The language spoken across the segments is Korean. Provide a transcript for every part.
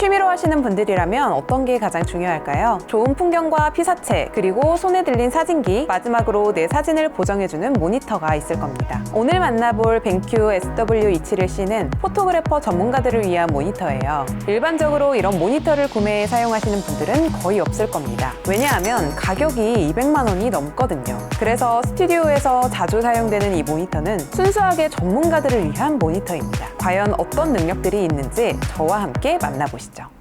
취미로 하시는 분들이라면 어떤 게 가장 중요할까요? 좋은 풍경과 피사체, 그리고 손에 들린 사진기, 마지막으로 내 사진을 보정해주는 모니터가 있을 겁니다. 오늘 만나볼 벤큐 SW271C는 포토그래퍼 전문가들을 위한 모니터예요. 일반적으로 이런 모니터를 구매해 사용하시는 분들은 거의 없을 겁니다. 왜냐하면 가격이 200만 원이 넘거든요. 그래서 스튜디오에서 자주 사용되는 이 모니터는 순수하게 전문가들을 위한 모니터입니다. 과연 어떤 능력들이 있는지 저와 함께 만나보시죠. 보시죠.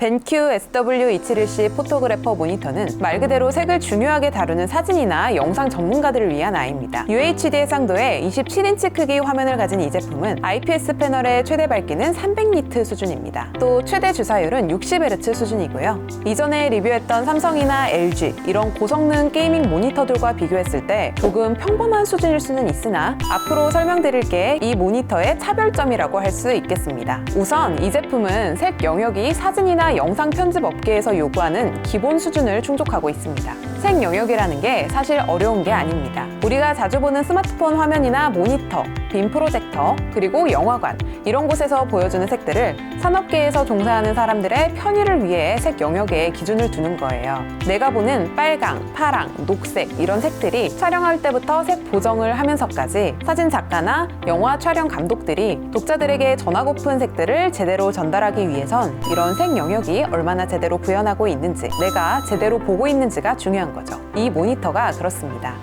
벤큐 SW271C 포토그래퍼 모니터는 말 그대로 색을 중요하게 다루는 사진이나 영상 전문가들을 위한 아이입니다. UHD 해상도의 27인치 크기 화면을 가진 이 제품은 IPS 패널의 최대 밝기는 300니트 수준입니다. 또 최대 주사율은 60Hz 수준이고요. 이전에 리뷰했던 삼성이나 LG 이런 고성능 게이밍 모니터들과 비교했을 때 조금 평범한 수준일 수는 있으나 앞으로 설명드릴 게 이 모니터의 차별점이라고 할 수 있겠습니다. 우선 이 제품은 색 영역이 사진이나 영상 편집 업계에서 요구하는 기본 수준을 충족하고 있습니다. 색 영역이라는 게 사실 어려운 게 아닙니다. 우리가 자주 보는 스마트폰 화면이나 모니터, 빔 프로젝터, 그리고 영화관 이런 곳에서 보여주는 색들을 산업계에서 종사하는 사람들의 편의를 위해 색 영역에 기준을 두는 거예요. 내가 보는 빨강, 파랑, 녹색 이런 색들이 촬영할 때부터 색 보정을 하면서까지 사진 작가나 영화 촬영 감독들이 독자들에게 전하고픈 색들을 제대로 전달하기 위해선 이런 색 영역이 얼마나 제대로 구현하고 있는지 내가 제대로 보고 있는지가 중요한 거죠. 이 모니터가 그렇습니다.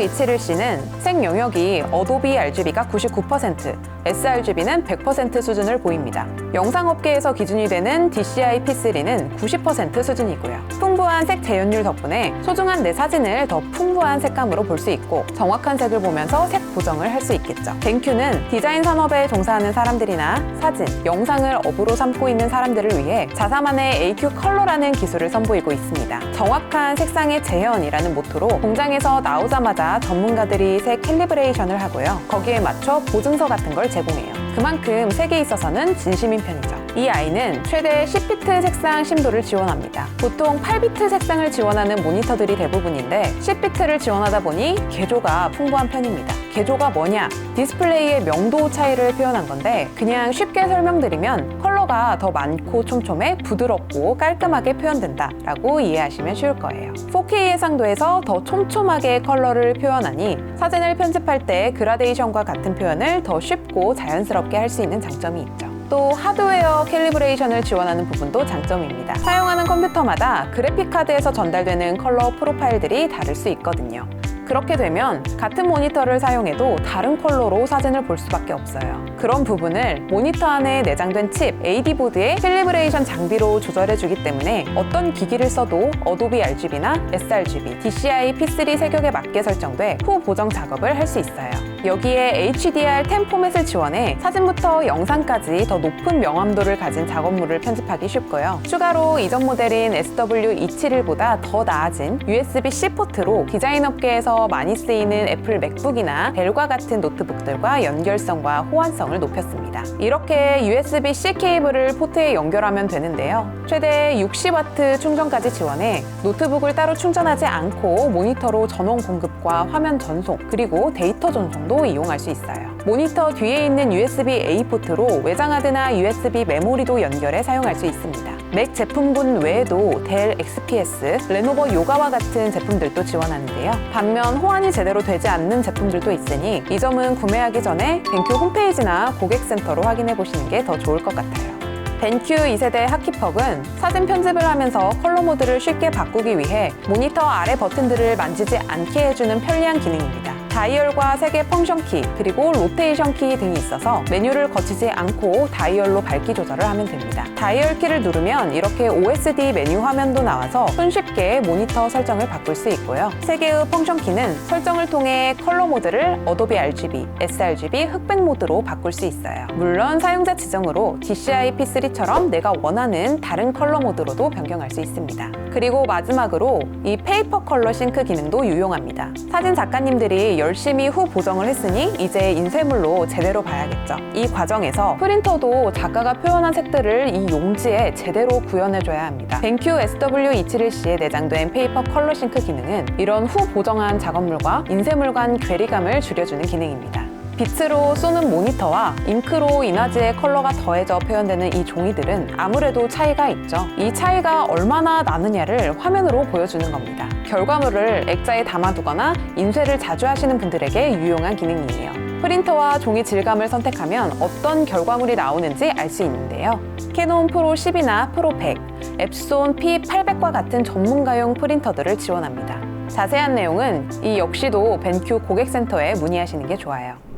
SW271C는 색 영역이 어도비 RGB가 99%, sRGB는 100% 수준을 보입니다. 영상업계에서 기준이 되는 DCI P3는 90% 수준이고요. 풍부한 색 재현율 덕분에 소중한 내 사진을 더 풍부한 색감으로 볼 수 있고 정확한 색을 보면서 색 보정을 할 수 있겠죠. 벤큐는 디자인 산업에 종사하는 사람들이나 사진, 영상을 업으로 삼고 있는 사람들을 위해 자사만의 AQ 컬러라는 기술을 선보이고 있습니다. 정확한 색상의 재현이라는 모토로 공장에서 나오자마자 전문가들이 색 캘리브레이션을 하고요. 거기에 맞춰 보증서 같은 걸 제공해요. 그만큼 색에 있어서는 진심인 편이죠. 이 아이는 최대 10비트 색상 심도를 지원합니다. 보통 8비트 색상을 지원하는 모니터들이 대부분인데 10비트를 지원하다 보니 개조가 풍부한 편입니다. 개조가 뭐냐? 디스플레이의 명도 차이를 표현한 건데 그냥 쉽게 설명드리면 컬러가 더 많고 촘촘해 부드럽고 깔끔하게 표현된다 라고 이해하시면 쉬울 거예요. 4K 해상도에서 더 촘촘하게 컬러를 표현하니 사진을 편집할 때 그라데이션과 같은 표현을 더 쉽고 자연스럽게 할 수 있는 장점이 있죠. 또 하드웨어 캘리브레이션을 지원하는 부분도 장점입니다. 사용하는 컴퓨터마다 그래픽카드에서 전달되는 컬러 프로파일들이 다를 수 있거든요. 그렇게 되면 같은 모니터를 사용해도 다른 컬러로 사진을 볼 수밖에 없어요. 그런 부분을 모니터 안에 내장된 칩 AD보드의 캘리브레이션 장비로 조절해 주기 때문에 어떤 기기를 써도 어도비 RGB나 sRGB, DCI P3 색역에 맞게 설정돼 후 보정 작업을 할 수 있어요. 여기에 HDR10 포맷을 지원해 사진부터 영상까지 더 높은 명암도를 가진 작업물을 편집하기 쉽고요. 추가로 이전 모델인 SW271보다 더 나아진 USB-C 포트로 디자인 업계에서 많이 쓰이는 애플 맥북이나 델과 같은 노트북들과 연결성과 호환성을 높였습니다. 이렇게 USB-C 케이블을 포트에 연결하면 되는데요. 최대 60W 충전까지 지원해 노트북을 따로 충전하지 않고 모니터로 전원 공급과 화면 전송 그리고 데이터 전송 도 이용할 수 있어요. 모니터 뒤에 있는 USB-A 포트로 외장하드나 USB 메모리도 연결해 사용할 수 있습니다. 맥 제품군 외에도 델 XPS, 레노버 요가와 같은 제품들도 지원하는데요. 반면 호환이 제대로 되지 않는 제품들도 있으니 이 점은 구매하기 전에 벤큐 홈페이지나 고객센터로 확인해 보시는 게 더 좋을 것 같아요. 벤큐 2세대 하키퍽은 사진 편집을 하면서 컬러 모드를 쉽게 바꾸기 위해 모니터 아래 버튼들을 만지지 않게 해주는 편리한 기능입니다. 다이얼과 색의 펑션 키, 그리고 로테이션 키 등이 있어서 메뉴를 거치지 않고 다이얼로 밝기 조절을 하면 됩니다. 다이얼 키를 누르면 이렇게 OSD 메뉴 화면도 나와서 손쉽게 모니터 설정을 바꿀 수 있고요. 세 개의 펑션 키는 설정을 통해 컬러 모드를 어도비 RGB, sRGB, 흑백 모드로 바꿀 수 있어요. 물론 사용자 지정으로 DCI P3처럼 내가 원하는 다른 컬러 모드로도 변경할 수 있습니다. 그리고 마지막으로 이 페이퍼 컬러 싱크 기능도 유용합니다. 사진 작가님들이 열심히 후 보정을 했으니 이제 인쇄물로 제대로 봐야겠죠. 이 과정에서 프린터도 작가가 표현한 색들을 이 용지에 제대로 구현해줘야 합니다. 벤큐 SW271C에 내장된 페이퍼 컬러 싱크 기능은 이런 후 보정한 작업물과 인쇄물 간 괴리감을 줄여주는 기능입니다. 빛으로 쏘는 모니터와 잉크로 인화지의 컬러가 더해져 표현되는 이 종이들은 아무래도 차이가 있죠. 이 차이가 얼마나 나느냐를 화면으로 보여주는 겁니다. 결과물을 액자에 담아두거나 인쇄를 자주 하시는 분들에게 유용한 기능이에요. 프린터와 종이 질감을 선택하면 어떤 결과물이 나오는지 알 수 있는데요. 캐논 프로 10이나 프로 100, 앱손 P800과 같은 전문가용 프린터들을 지원합니다. 자세한 내용은 이 역시도 벤큐 고객센터에 문의하시는 게 좋아요.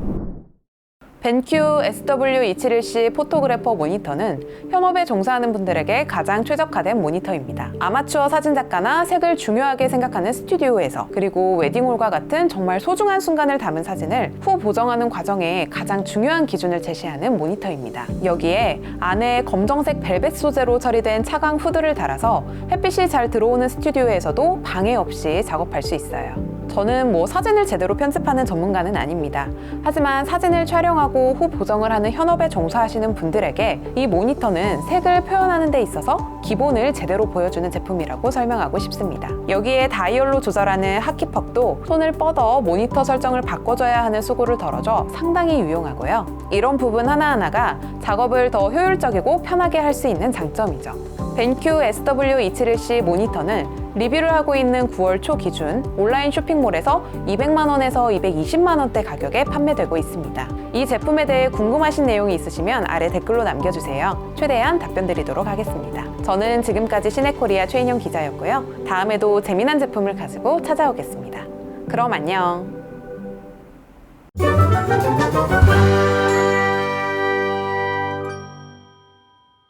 벤큐 SW271C 포토그래퍼 모니터는 현업에 종사하는 분들에게 가장 최적화된 모니터입니다. 아마추어 사진작가나 색을 중요하게 생각하는 스튜디오에서 그리고 웨딩홀과 같은 정말 소중한 순간을 담은 사진을 후 보정하는 과정에 가장 중요한 기준을 제시하는 모니터입니다. 여기에 안에 검정색 벨벳 소재로 처리된 차광 후드를 달아서 햇빛이 잘 들어오는 스튜디오에서도 방해 없이 작업할 수 있어요. 저는 뭐 사진을 제대로 편집하는 전문가는 아닙니다. 하지만 사진을 촬영하고 후 보정을 하는 현업에 종사하시는 분들에게 이 모니터는 색을 표현하는 데 있어서 기본을 제대로 보여주는 제품이라고 설명하고 싶습니다. 여기에 다이얼로 조절하는 하키퍽도 손을 뻗어 모니터 설정을 바꿔줘야 하는 수고를 덜어줘 상당히 유용하고요. 이런 부분 하나하나가 작업을 더 효율적이고 편하게 할 수 있는 장점이죠. 벤큐 SW271C 모니터는 리뷰를 하고 있는 9월 초 기준 온라인 쇼핑몰에서 200만 원에서 220만 원대 가격에 판매되고 있습니다. 이 제품에 대해 궁금하신 내용이 있으시면 아래 댓글로 남겨주세요. 최대한 답변 드리도록 하겠습니다. 저는 지금까지 시네코리아 최인영 기자였고요. 다음에도 재미난 제품을 가지고 찾아오겠습니다. 그럼 안녕.